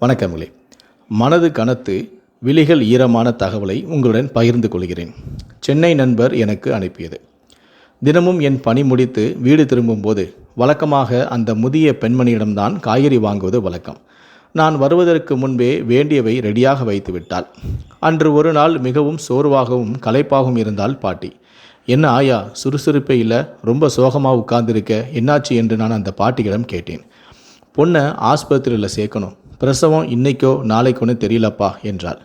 வணக்கங்களே மனது கனத்து விழிகள் ஈரமான தகவலை உங்களுடன் பகிர்ந்து கொள்கிறேன். சென்னை நண்பர் எனக்கு அனுப்பியது. தினமும் என் பணி முடித்து வீடு திரும்பும்போது வழக்கமாக அந்த முதிய பெண்மணியிடம்தான் காய்கறி வாங்குவது வழக்கம். நான் வருவதற்கு முன்பே வேண்டியவை ரெடியாக வைத்து விட்டாள். அன்று ஒரு நாள் மிகவும் சோர்வாகவும் களைப்பாகவும் இருந்தால் பாட்டி. என்ன ஆயா சுறுசுறுப்பே இல்லை? ரொம்ப சோகமாக உட்கார்ந்திருக்க என்னாச்சு என்று நான் அந்த பாட்டியிடம் கேட்டேன். பொண்ணை ஆஸ்பத்திரியில் சேர்க்கணும். பிரசவம் இன்னைக்கோ நாளைக்கோன்னு தெரியலப்பா என்றார்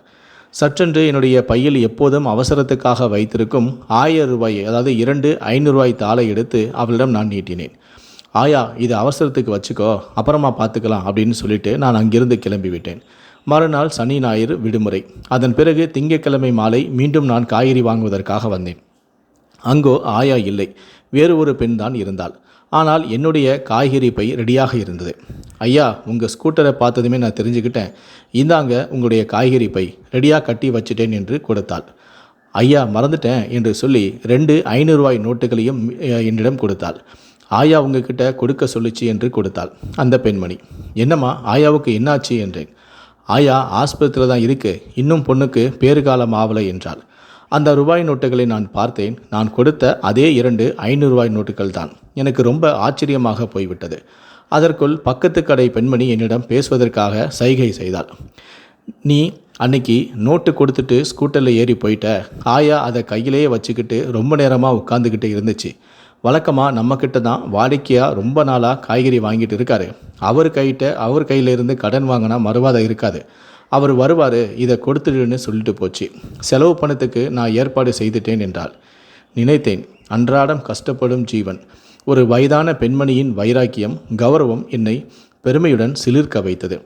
சற்றென்று என்னுடைய பையில் எப்போதும் அவசரத்துக்காக வைத்திருக்கும் ஆயிரம் ரூபாய் அதாவது இரண்டு ஐநூறுரூவாய் தாளை எடுத்து அவளிடம் நான் நீட்டினேன். ஆயா இது அவசரத்துக்கு வச்சுக்கோ அப்புறமா பார்த்துக்கலாம் அப்படின்னு சொல்லிட்டு நான் அங்கிருந்து கிளம்பி விட்டேன் மறுநாள் சனி ஞாயிறு விடுமுறை. அதன் பிறகு திங்கட்கிழமை மாலை மீண்டும் நான் காய்கறி வாங்குவதற்காக வந்தேன். அங்கோ ஆயா இல்லை. வேறு ஒரு பெண் தான் இருந்தாள். ஆனால் என்னுடைய காய்கறி பை ரெடியாக இருந்தது. ஐயா உங்கள் ஸ்கூட்டரை பார்த்ததுமே நான் தெரிஞ்சுக்கிட்டேன். இந்தாங்க உங்களுடைய காய்கறி பை. ரெடியாக கட்டி வச்சுட்டேன் என்று கொடுத்தாள். ஐயா மறந்துட்டேன் என்று சொல்லி ரெண்டு ஐநூறுரூவாய் நோட்டுகளையும் என்னிடம் கொடுத்தாள். ஆயா உங்ககிட்ட கொடுக்க சொல்லுச்சு என்று கொடுத்தாள். அந்த பெண்மணி என்னம்மா ஆயாவுக்கு என்னாச்சு என்றேன். ஆயா ஆஸ்பத்திரியில் தான் இருக்கு. இன்னும் பொண்ணுக்கு பேறுகாலம் ஆவலை என்றாள். அந்த ரூபாய் நோட்டுகளை நான் பார்த்தேன். நான் கொடுத்த அதே இரண்டு ஐநூறு ரூபாய் நோட்டுகள் தான். எனக்கு ரொம்ப ஆச்சரியமாக போய்விட்டது. அதற்குள் பக்கத்து கடை பெண்மணி என்னிடம் பேசுவதற்காக சைகை செய்தாள். நீ அன்னைக்கு நோட்டு கொடுத்துட்டு ஸ்கூட்டரில் ஏறி போயிட்ட. ஆயா அதை கையிலேயே வச்சுக்கிட்டு ரொம்ப நேரமாக உட்காந்துக்கிட்டு இருந்துச்சு. வழக்கமாக நம்மக்கிட்ட தான் வாடிக்கையாக ரொம்ப நாளாக காய்கறி வாங்கிட்டு இருக்காரு. அவர் கைகிட்ட அவர் கையிலேருந்து கடன் வாங்கினா மறுவாதம் இருக்காது. அவர் வருவார் இதை கொடுத்துடுன்னு சொல்லிட்டு போச்சு. செலவு பணத்துக்கு நான் ஏற்பாடு செய்துட்டேன் என்றாள். நினைத்தேன் அன்றாடம் கஷ்டப்படும் ஜீவன். ஒரு வயதான பெண்மணியின் வைராக்கியம் கௌரவம் என்னை பெருமையுடன் சிலிர்க்க வைத்தது.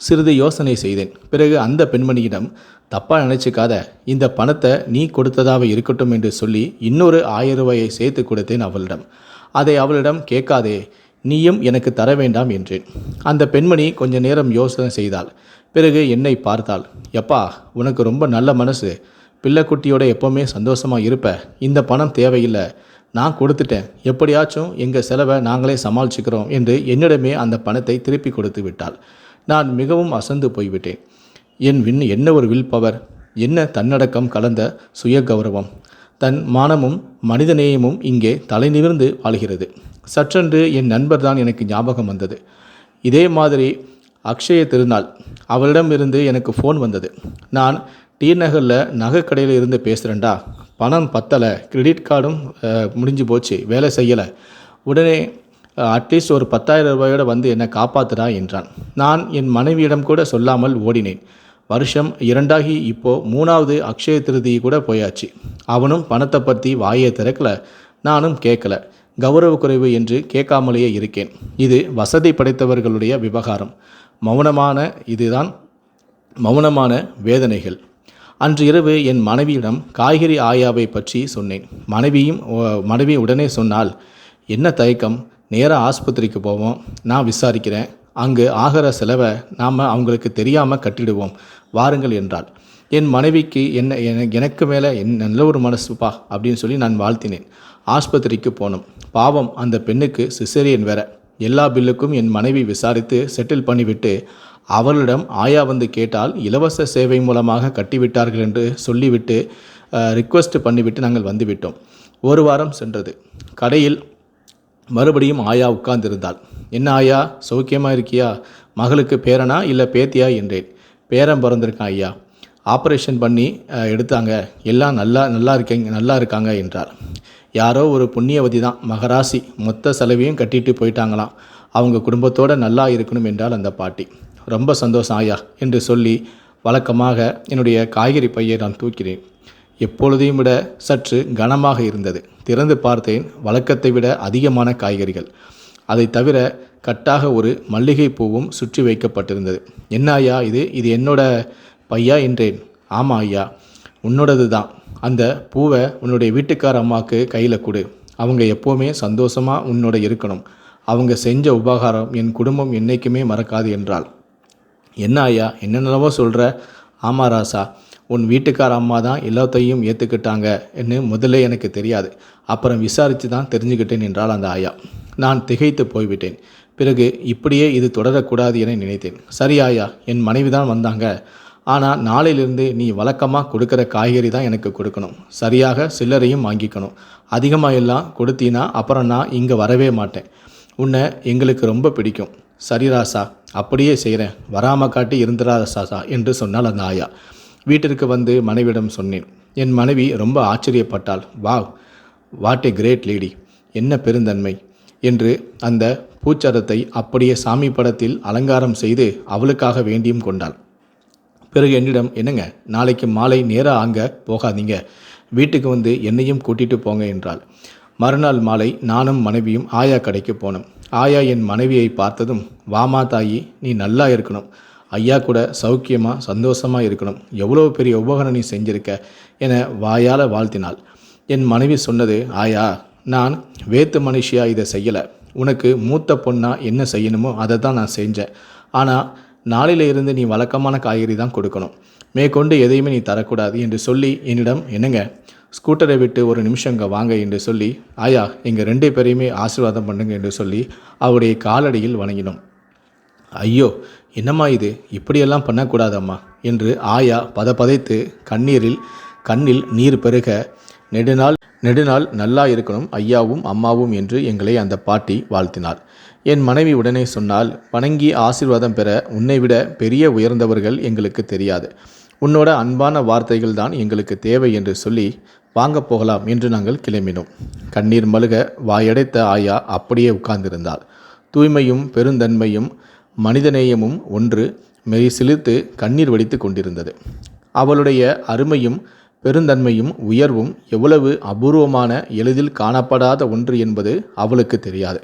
சிறிது யோசனை செய்தேன். பிறகு அந்த பெண்மணியிடம் தப்பாக நினைச்சுக்காத. இந்த பணத்தை நீ கொடுத்ததாக இருக்கட்டும் என்று சொல்லி இன்னொரு ஆயிரம் ரூபாயை சேர்த்து கொடுத்தேன் அவளிடம். அதை அவளிடம் கேட்காதே. நீயும் எனக்கு தர வேண்டாம் என்றேன். அந்த பெண்மணி கொஞ்ச நேரம் யோசனை செய்தாள். பிறகு என்னை பார்த்தாள். எப்பா உனக்கு ரொம்ப நல்ல மனசு. பிள்ளைக்குட்டியோட எப்போவுமே சந்தோஷமாக இருப்ப. இந்த பணம் தேவையில்லை. நான் கொடுத்துட்டேன். எப்படியாச்சும் எங்கள் செலவை நாங்களே சமாளிச்சுக்கிறோம் என்று என்னிடமே அந்த பணத்தை திருப்பி கொடுத்து விட்டாள். நான் மிகவும் அசந்து போய்விட்டேன். என் விண் என்ன ஒரு வில் பவர் என்ன தன்னடக்கம் கலந்த சுய கௌரவம் தன் மானமும் மனிதநேயமும் இங்கே தலைநிமிர்ந்து வாழ்கிறது. சற்றென்று என் நண்பர் தான் எனக்கு ஞாபகம் வந்தது. இதே மாதிரி அக்ஷய திருநாள் அவளிடமிருந்து எனக்கு ஃபோன் வந்தது. நான் டி நகரில் நகைக்கடையில் இருந்து பேசுகிறேன்டா பணம் பத்தலை கிரெடிட் கார்டும் முடிஞ்சு போச்சு வேலை செய்யலை. உடனே அட்லீஸ்ட் ஒரு பத்தாயிரம் ரூபாயோட வந்து என்னை காப்பாத்துறா என்றான். நான் என் மனைவியிடம் கூட சொல்லாமல் ஓடினேன். வருஷம் இரண்டாகி இப்போ மூணாவது அக்ஷய திருதி கூட போயாச்சு. அவனும் பணத்தை பற்றி வாயை திறக்கல நானும் கேட்கல கௌரவ குறைவு என்று கேட்காமலேயே இருக்கேன். இது வசதி படைத்தவர்களுடைய விவகாரம். மௌனமான இதுதான் மௌனமான வேதனைகள். அன்று இரவு என் மனைவியிடம் காய்கறி ஆயாவை பற்றி சொன்னேன். மனைவியும் மனைவி உடனே சொன்னால் என்ன தயக்கம்? நேராக ஆஸ்பத்திரிக்கு போவோம். நான் விசாரிக்கிறேன். அங்கு ஆகிற செலவை நாம் அவங்களுக்கு தெரியாமல் கட்டிடுவோம். வாருங்கள் என்றாள். என் மனைவிக்கு என்ன எனக்கு மேலே என் நல்ல ஒரு மனசுப்பா அப்படின்னு சொல்லி நான் வாழ்த்தினேன். ஆஸ்பத்திரிக்கு போனோம். பாவம் அந்த பெண்ணுக்கு சிசேரியன் வேற. எல்லா பில்லுக்கும் என் மனைவி விசாரித்து செட்டில் பண்ணிவிட்டு அவளிடம் ஆயா வந்து கேட்டால் இலவச சேவை மூலமாக கட்டிவிட்டார்கள் என்று சொல்லிவிட்டு ரிக்வெஸ்ட் பண்ணிவிட்டு நாங்கள் வந்துவிட்டோம் ஒரு வாரம் சென்றது. கடையில் மறுபடியும் ஆயா உட்கார்ந்திருந்தாள். என்ன ஆயா சௌக்கியமாக இருக்கியா? மகளுக்கு பேரனா இல்லை பேத்தியா? என்றேன். பேரன் பிறந்திருக்கான் ஐயா. ஆப்ரேஷன் பண்ணி எடுத்தாங்க. எல்லாம் நல்லா நல்லா இருக்கீங்க நல்லா இருக்காங்க என்றார். யாரோ ஒரு புண்ணியவதி தான். மகராசி. மொத்த செலவையும் கட்டிட்டு போயிட்டாங்களாம். அவங்க குடும்பத்தோடு நல்லா இருக்கணும் என்றால் அந்த பாட்டி. ரொம்ப சந்தோஷம் ஆயா என்று சொல்லி வழக்கமாக என்னுடைய காய்கறி பையை நான் தூக்கினேன். எப்பொழுதையும் விட சற்று கனமாக இருந்தது. திறந்து பார்த்தேன் வழக்கத்தை விட அதிகமான காய்கறிகள். அதை தவிர கட்டாக ஒரு மல்லிகை பூவும் சுற்றி வைக்கப்பட்டிருந்தது. என்ன ஐயா இது? இது என்னோட பையா? என்றேன். ஆமாம் ஐயா உன்னோடது தான். அந்த பூவை உன்னுடைய வீட்டுக்கார அம்மாவுக்கு கையில் கொடு. அவங்க எப்போவுமே சந்தோஷமாக உன்னோட இருக்கணும். அவங்க செஞ்ச உபகாரம் என் குடும்பம் என்னைக்குமே மறக்காது என்றாள். என்ன ஐயா என்னென்னவோ சொல்கிற ஆமா ராசா உன் வீட்டுக்கார அம்மா தான் எல்லாத்தையும் ஏற்றுக்கிட்டாங்க என்று முதல்ல எனக்கு தெரியாது. அப்புறம் விசாரித்து தான் தெரிஞ்சுக்கிட்டேன் என்றால் அந்த ஆயா. நான் திகைத்து போய்விட்டேன். பிறகு இப்படியே இது தொடரக்கூடாது என நினைத்தேன். சரி ஆயா என் மனைவி தான் வந்தாங்க. ஆனால் நாளையிலிருந்து நீ வழக்கமாக கொடுக்குற காய்கறி தான் எனக்கு கொடுக்கணும். சரியாக சில்லறையும் வாங்கிக்கணும். அதிகமாக எல்லாம் கொடுத்தீன்னா அப்புறம் நான் இங்கே வரவே மாட்டேன். உன்னை எங்களுக்கு ரொம்ப பிடிக்கும். சரி ராசா அப்படியே செய்கிறேன் வராம காட்டி இருந்துடா ராசா என்று சொன்னால் அந்த ஆயா. வீட்டிற்கு வந்து மனைவியிடம் சொன்னேன். என் மனைவி ரொம்ப ஆச்சரியப்பட்டாள். வா வாட் ஏ கிரேட் லேடி என்ன பெருந்தன்மை. என்று அந்த பூச்சரத்தை அப்படியே சாமி படத்தில் அலங்காரம் செய்து அவளுக்காக வேண்டியும் கொண்டாள். பிறகு என்னிடம் என்னங்க நாளைக்கு மாலை நேராக அங்கே போகாதீங்க. வீட்டுக்கு வந்து என்னையும் கூட்டிட்டு போங்க என்றாள். மறுநாள் மாலை நானும் மனைவியும் ஆயா கடைக்கு போனோம். ஆயா என் மனைவியை பார்த்ததும் வாமா தாயி நீ நல்லா இருக்கணும். ஐயா கூட சௌக்கியமாக சந்தோஷமாக இருக்கணும். எவ்வளோ பெரிய உபகரணம் நீ செஞ்சிருக்க என வாயால் வாழ்த்தினாள். என் மனைவி சொன்னது ஆயா நான் வேத்து மனுஷியா இதை செய்யலை. உனக்கு மூத்த பொண்ணாக என்ன செய்யணுமோ அதை தான் நான் செஞ்சேன். ஆனால் நாளையில இருந்து நீ வழக்கமான காய்கறி தான் கொடுக்கணும். மேற்கொண்டு எதையுமே நீ தரக்கூடாது என்று சொல்லி என்னிடம் என்னங்க ஸ்கூட்டரை விட்டு ஒரு நிமிஷம் இங்கே வாங்க என்று சொல்லி ஆயா எங்கள் ரெண்டு பேரையுமே ஆசீர்வாதம் பண்ணுங்க என்று சொல்லி அவருடைய காலடியில் வணங்கினோம். ஐயோ என்னம்மா இது? இப்படியெல்லாம் பண்ணக்கூடாதம்மா என்று ஆயா பதபதைத்து கண்ணீரில் கண்ணில் நீர் பெருக நெடுநாள் நெடுநாள் நல்லா இருக்கணும் ஐயாவும் அம்மாவும் என்று எங்களை அந்த பாட்டி வாழ்த்தினார் என் மனைவி உடனே சொன்னால் வணங்கி ஆசீர்வாதம் பெற உன்னை விட பெரிய உயர்ந்தவர்கள் எங்களுக்கு தெரியாது. உன்னோட அன்பான வார்த்தைகள் தான் எங்களுக்கு தேவை என்று சொல்லி வாங்க போகலாம் என்று நாங்கள் கிளம்பினோம். கண்ணீர் மழுக வாயடைத்த ஆயா அப்படியே உட்கார்ந்திருந்தாள். தூய்மையும் பெருந்தன்மையும் மனிதநேயமும் ஒன்று மெய் சிலிர்த்து கண்ணீர் வடித்து கொண்டிருந்தது. அவளுடைய அருமையும் பெருந்தன்மையும் உயர்வும் எவ்வளவு அபூர்வமான எளிதில் காணப்படாத ஒன்று என்பது அவளுக்கு தெரியாது.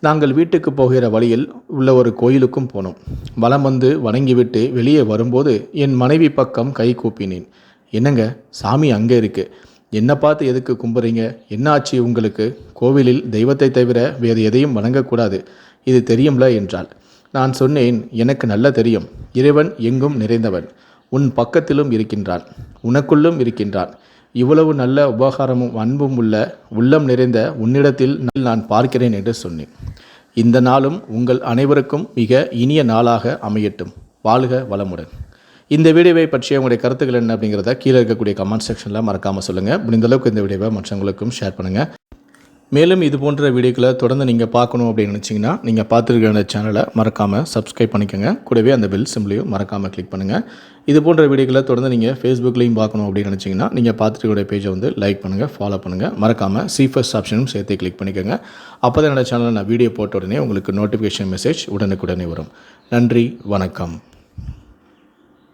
நாங்கள் வீட்டுக்கு போகிற வழியில் உள்ள ஒரு கோயிலுக்கும் போனோம். வலம் வந்து வணங்கிவிட்டு வெளியே வரும்போது என் மனைவி பக்கம் கை கூப்பினேன். என்னங்க சாமி அங்கே இருக்கு. என்ன பார்த்து எதுக்கு கும்புறீங்க? என்ன ஆச்சு உங்களுக்கு? கோவிலில் தெய்வத்தை தவிர வேறு எதையும் வணங்கக்கூடாது. இது தெரியும்ல என்றாள். நான் சொன்னேன் எனக்கு நல்ல தெரியும். இறைவன் எங்கும் நிறைந்தவன். உன் பக்கத்திலும் இருக்கின்றான். உனக்குள்ளும் இருக்கின்றான். இவ்வளவு நல்ல உபகாரமும் அன்பும் உள்ள உள்ளம் நிறைந்த உன்னிடத்தில் நான் பார்க்கிறேன் என்று சொன்னேன். இந்த நாளும் உங்கள் அனைவருக்கும் மிக இனிய நாளாக அமையட்டும். வாழ்க வளமுடன். இந்த வீடியோவை பற்றிய உங்களுடைய கருத்துக்கள் என்ன அப்படிங்கிறத கீழே இருக்கக்கூடிய கமெண்ட் செக்ஷனில் மறக்காமல் சொல்லுங்கள் முடிந்த அளவுக்கு இந்த வீடியோவை மற்றவங்களுக்கும் ஷேர் பண்ணுங்கள் மேலும் இது போன்ற வீடியோக்களை தொடர்ந்து நீங்கள் பார்க்கணும் அப்படின்னு நினச்சிங்கன்னா நீங்கள் பார்த்துருக்க அந்த சேனலை மறக்காமல் சப்ஸ்கிரைப் பண்ணிக்கோங்க. கூடவே அந்த பெல் சிம்லையும் மறக்காமல் கிளிக் பண்ணுங்கள் இது போன்ற வீடியோக்களை தொடர்ந்து நீங்கள் ஃபேஸ்புக்லேயும் பார்க்கணும் அப்படின்னு நினச்சிங்கன்னா நீங்கள் பார்த்துருக்க பேஜை வந்து லைக் பண்ணுங்கள் ஃபாலோ பண்ணுங்கள் மறக்காமல் சீஃபஸ்ட் ஆப்ஷனும் சேர்த்து கிளிக் பண்ணிக்கோங்க. அப்போ தான் என்னோடய சேனலில் நான் வீடியோ போட்ட உடனே உங்களுக்கு நோட்டிஃபிகேஷன் மெசேஜ் உடனுக்குடனே வரும். நன்றி வணக்கம்.